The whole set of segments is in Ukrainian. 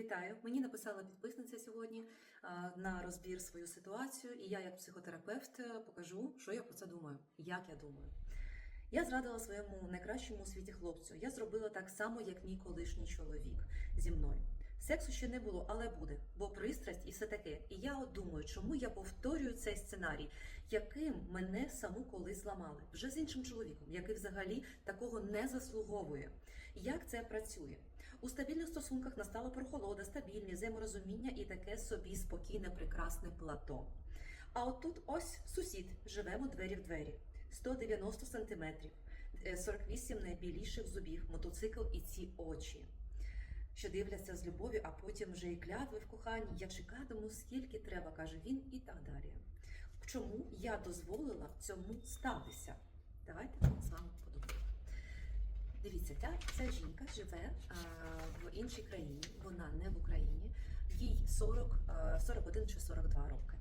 Вітаю! Мені написала підписниця сьогодні на розбір свою ситуацію, і я, як психотерапевт, е, покажу, що я про це думаю, як я думаю. Я зрадила своєму найкращому у світі хлопцю. Я зробила так само, як мій колишній чоловік зі мною. Сексу ще не було, але буде, бо пристрасть і все таке. І я от думаю, чому я повторюю цей сценарій, яким мене саму колись зламали, вже з іншим чоловіком, який взагалі такого не заслуговує. Як це працює? У стабільних стосунках настала прохолода, стабільність, взаєморозуміння і таке собі спокійне, прекрасне плато. А отут ось сусід, живемо двері в двері, 190 сантиметрів, е, 48 найбіліших зубів, мотоцикл і ці очі. Що дивляться з любов'ю, а потім вже і клятви в коханні. Я чекатиму, скільки треба, каже він, і так далі. Чому я дозволила цьому статися? Давайте з вами. Дивіться, ця, ця жінка живе а, в іншій країні, вона не в Україні, їй 40, а, 41 чи 42 роки.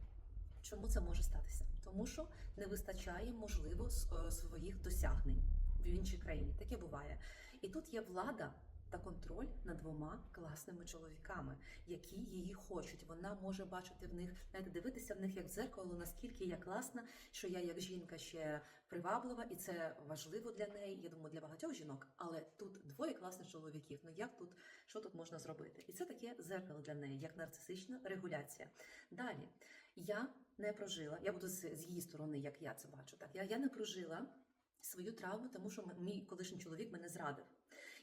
Чому це може статися? Тому що не вистачає, можливо, е, своїх досягнень в іншій країні. Таке буває. І тут є влада та контроль над двома класними чоловіками, які її хочуть. Вона може бачити в них, знаєте, дивитися в них як в дзеркало, наскільки я класна, що я як жінка ще приваблива, і це важливо для неї. Я думаю, для багатьох жінок. Але тут двоє класних чоловіків. Ну як тут, що тут можна зробити? І це таке зеркало для неї, як нарцисична регуляція. Далі я не прожила. Я буду з, з її сторони, як я це бачу. Так я, я не прожила. Свою травму, тому що мій колишній чоловік мене зрадив.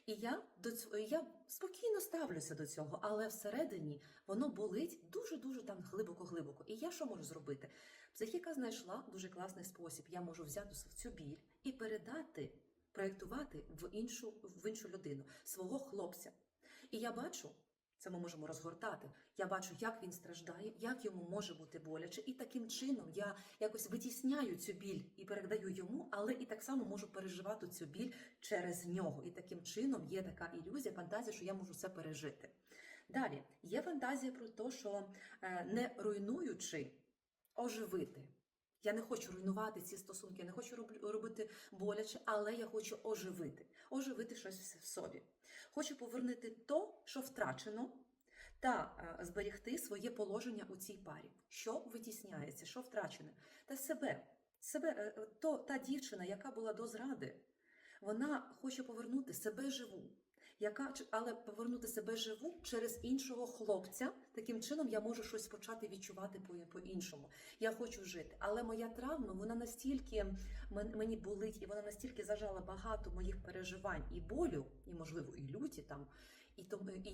І я до цього я спокійно ставлюся до цього, але всередині воно болить дуже дуже там глибоко глибоко. І я що можу зробити? Психіка знайшла дуже класний спосіб. Я можу взяти цю біль і передати, проєктувати в іншу в іншу людину свого хлопця. І я бачу. Це ми можемо розгортати. Я бачу, як він страждає, як йому може бути боляче, і таким чином я якось витісняю цю біль і передаю йому, але і так само можу переживати цю біль через нього. І таким чином є така ілюзія, фантазія, що я можу це пережити. Далі є фантазія про те, що е, не руйнуючи, оживити. Я не хочу руйнувати ці стосунки, я не хочу робити боляче, але я хочу оживити, оживити щось в собі. Хочу повернути то, що втрачено, та зберегти своє положення у цій парі. Що витісняється, що втрачене? Та себе. себе е, е, то, та дівчина, яка була до зради, вона хоче повернути себе живу. Яка, але повернути себе живу через іншого хлопця. Таким чином я можу щось почати відчувати по- по-іншому. Я хочу жити. Але моя травма, вона настільки мен- мені болить, і вона настільки зажала багато моїх переживань і болю, і, можливо, і люті там. І тому і